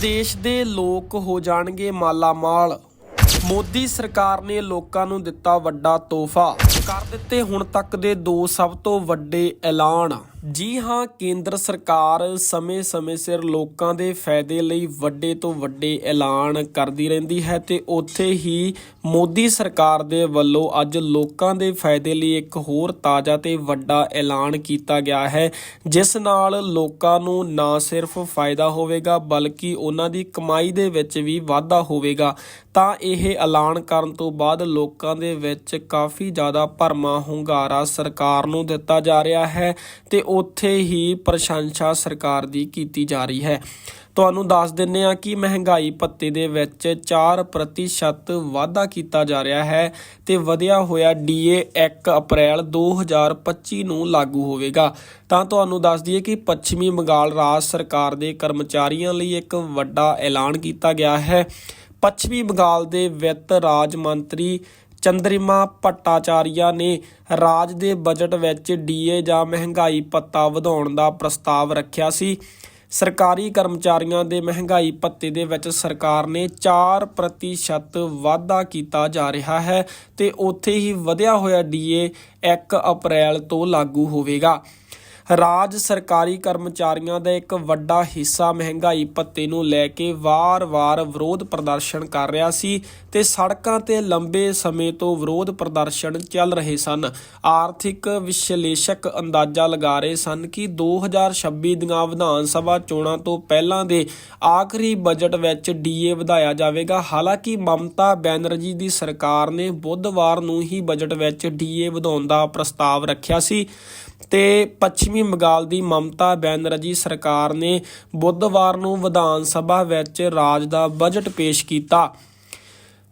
ਦੇਸ਼ ਦੇ ਲੋਕ ਹੋ ਜਾਣਗੇ ਮਾਲਾ ਮਾਲ ਮੋਦੀ ਸਰਕਾਰ ਨੇ ਲੋਕਾਂ ਨੂੰ ਦਿੱਤਾ ਵੱਡਾ ਤੋਹਫਾ। ਕਰ ਦਿੱਤੇ ਹੁਣ ਤੱਕ ਦੇ ਦੋ ਸਭ ਤੋਂ ਵੱਡੇ ਐਲਾਨ। ਜੀ ਹਾਂ, ਕੇਂਦਰ ਸਰਕਾਰ ਸਮੇਂ-ਸਮੇਂ ਸਿਰ ਲੋਕਾਂ ਦੇ ਫਾਇਦੇ ਲਈ ਵੱਡੇ ਤੋਂ ਵੱਡੇ ਐਲਾਨ ਕਰਦੀ ਰਹਿੰਦੀ ਹੈ ਤੇ ਉੱਥੇ ਹੀ ਮੋਦੀ ਸਰਕਾਰ ਦੇ ਵੱਲੋਂ ਅੱਜ ਲੋਕਾਂ ਦੇ ਫਾਇਦੇ ਲਈ ਇੱਕ ਹੋਰ ਤਾਜ਼ਾ ਤੇ ਵੱਡਾ ਐਲਾਨ ਕੀਤਾ ਗਿਆ ਹੈ, ਜਿਸ ਨਾਲ ਲੋਕਾਂ ਨੂੰ ਨਾ ਸਿਰਫ ਫਾਇਦਾ ਹੋਵੇਗਾ ਬਲਕਿ ਉਹਨਾਂ ਦੀ ਕਮਾਈ ਦੇ ਵਿੱਚ ਵੀ ਵਾਧਾ ਹੋਵੇਗਾ। ਤਾਂ ਇਹ ਐਲਾਨ ਕਰਨ ਤੋਂ ਬਾਅਦ ਲੋਕਾਂ ਦੇ ਵਿੱਚ ਕਾਫੀ ਜ਼ਿਆਦਾ ਭਰਮਾ ਹੁੰਗਾਰਾ ਸਰਕਾਰ ਨੂੰ ਦਿੱਤਾ ਜਾ ਰਿਹਾ ਹੈ ਤੇ ਉੱਥੇ ਹੀ ਪ੍ਰਸ਼ੰਸਾ ਸਰਕਾਰ ਦੀ ਕੀਤੀ ਜਾ ਰਹੀ ਹੈ। ਤੁਹਾਨੂੰ ਦੱਸ ਦਿੰਨੇ ਆ ਕਿ ਮਹਿੰਗਾਈ ਭੱਤੇ ਦੇ ਵਿੱਚ 4% ਵਾਧਾ ਕੀਤਾ ਜਾ ਰਿਹਾ ਹੈ ਤੇ ਵਧਿਆ ਹੋਇਆ ਡੀਏ 1 ਅਪ੍ਰੈਲ 2025 ਨੂੰ ਲਾਗੂ ਹੋਵੇਗਾ। ਤਾਂ ਤੁਹਾਨੂੰ ਦੱਸ ਦਈਏ ਕਿ ਪੱਛਮੀ ਬੰਗਾਲ ਰਾਜ ਸਰਕਾਰ ਦੇ ਕਰਮਚਾਰੀਆਂ ਲਈ ਇੱਕ ਵੱਡਾ ਐਲਾਨ ਕੀਤਾ ਗਿਆ ਹੈ। ਪੱਛਮੀ ਬੰਗਾਲ ਦੇ ਵਿੱਤ ਰਾਜ ਮੰਤਰੀ ਚੰਦਰਿਮਾ ਭੱਟਾਚਾਰੀਆ ਨੇ ਰਾਜ ਦੇ ਬਜਟ ਵਿੱਚ ਡੀਏ ਜਾਂ ਮਹਿੰਗਾਈ ਭੱਤਾ ਵਧਾਉਣ ਦਾ ਪ੍ਰਸਤਾਵ ਰੱਖਿਆ ਸੀ। ਸਰਕਾਰੀ ਕਰਮਚਾਰੀਆਂ ਦੇ ਮਹਿੰਗਾਈ ਭੱਤੇ ਦੇ ਵਿੱਚ ਸਰਕਾਰ ਨੇ 4% ਵਾਧਾ ਕੀਤਾ ਜਾ ਰਿਹਾ ਹੈ ਤੇ ਉੱਥੇ ਹੀ ਵਧਿਆ ਹੋਇਆ ਡੀਏ 1 ਅਪ੍ਰੈਲ ਤੋਂ ਲਾਗੂ ਹੋਵੇਗਾ। ਰਾਜ ਸਰਕਾਰੀ ਕਰਮਚਾਰੀਆਂ ਦਾ ਇੱਕ ਵੱਡਾ ਹਿੱਸਾ ਮਹਿੰਗਾਈ ਭੱਤੇ ਨੂੰ ਲੈ ਕੇ ਵਾਰ-ਵਾਰ ਵਿਰੋਧ ਪ੍ਰਦਰਸ਼ਨ ਕਰ ਰਿਹਾ ਸੀ ਤੇ ਸੜਕਾਂ ਤੇ ਲੰਬੇ ਸਮੇਂ ਤੋਂ ਵਿਰੋਧ ਪ੍ਰਦਰਸ਼ਨ ਚੱਲ ਰਹੇ ਸਨ। ਆਰਥਿਕ ਵਿਸ਼ਲੇਸ਼ਕ ਅੰਦਾਜ਼ਾ ਲਗਾ ਰਹੇ ਸਨ ਕਿ 2026 ਦੀਆਂ ਵਿਧਾਨ ਸਭਾ ਚੋਣਾਂ ਤੋਂ ਪਹਿਲਾਂ ਦੇ ਆਖਰੀ ਬਜਟ ਵਿੱਚ ਡੀਏ ਵਧਾਇਆ ਜਾਵੇਗਾ। ਹਾਲਾਂਕਿ ਮਮਤਾ ਬੈਨਰਜੀ ਦੀ ਸਰਕਾਰ ਨੇ ਬੁੱਧਵਾਰ ਨੂੰ ਹੀ ਬਜਟ ਵਿੱਚ ਡੀਏ ਵਧਾਉਣ ਦਾ ਪ੍ਰਸਤਾਵ ਰੱਖਿਆ ਸੀ ਤੇ ਪੱਛਮੀ ਪੱਛਮੀ ਬੰਗਾਲ ਦੀ ਮਮਤਾ ਬੈਨਰਜੀ ਸਰਕਾਰ ਨੇ ਬੁੱਧਵਾਰ ਨੂੰ ਵਿਧਾਨ ਸਭਾ ਵਿੱਚ ਰਾਜ ਦਾ ਬਜਟ ਪੇਸ਼ ਕੀਤਾ।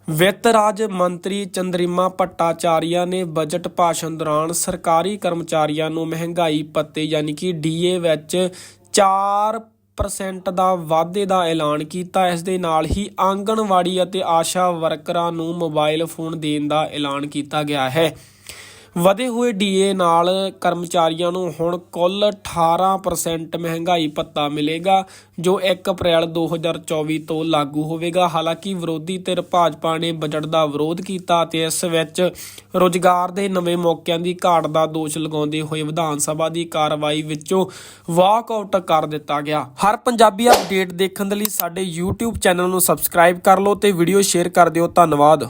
ਵਿੱਤ ਰਾਜ ਮੰਤਰੀ ਚੰਦਰਿਮਾ ਭੱਟਾਚਾਰੀਆ ਨੇ ਬਜਟ ਭਾਸ਼ਣ ਦੌਰਾਨ ਸਰਕਾਰੀ ਕਰਮਚਾਰੀਆਂ ਨੂੰ ਮਹਿੰਗਾਈ ਭੱਤੇ ਯਾਨੀ ਕਿ ਡੀਏ ਵਿੱਚ 4% ਦਾ ਵਾਧੇ ਦਾ ਐਲਾਨ ਕੀਤਾ। ਇਸ ਦੇ ਨਾਲ ਹੀ ਆਂਗਣਵਾੜੀ ਅਤੇ ਆਸ਼ਾ ਵਰਕਰਾਂ ਨੂੰ ਮੋਬਾਈਲ ਫੋਨ ਦੇਣ ਦਾ ਐਲਾਨ ਕੀਤਾ ਗਿਆ ਹੈ। ਵਧੇ ਹੋਏ ਡੀਏ ਨਾਲ ਕਰਮਚਾਰੀਆਂ ਨੂੰ ਹੁਣ ਕੁੱਲ 18% ਮਹਿੰਗਾਈ ਭੱਤਾ ਮਿਲੇਗਾ, ਜੋ 1 ਅਪ੍ਰੈਲ 2024 ਤੋਂ ਲਾਗੂ ਹੋਵੇਗਾ। ਹਾਲਾਂਕਿ ਵਿਰੋਧੀ ਧਿਰ ਭਾਜਪਾ ਨੇ ਬਜਟ ਦਾ ਵਿਰੋਧ ਕੀਤਾ ਤੇ ਇਸ ਵਿੱਚ ਰੋਜ਼ਗਾਰ ਦੇ ਨਵੇਂ ਮੌਕਿਆਂ ਦੀ ਘਾਟ ਦਾ ਦੋਸ਼ ਲਗਾਉਂਦੇ ਹੋਏ ਵਿਧਾਨ ਸਭਾ ਦੀ ਕਾਰਵਾਈ ਵਿੱਚੋਂ ਵਾਕਆਊਟ ਕਰ ਦਿੱਤਾ ਗਿਆ। ਹਰ ਪੰਜਾਬੀ ਅਪਡੇਟ ਦੇਖਣ ਦੇ ਲਈ ਸਾਡੇ YouTube ਚੈਨਲ ਨੂੰ ਸਬਸਕ੍ਰਾਈਬ ਕਰ ਲਓ ਤੇ ਵੀਡੀਓ ਸ਼ੇਅਰ ਕਰ ਦਿਓ। ਧੰਨਵਾਦ।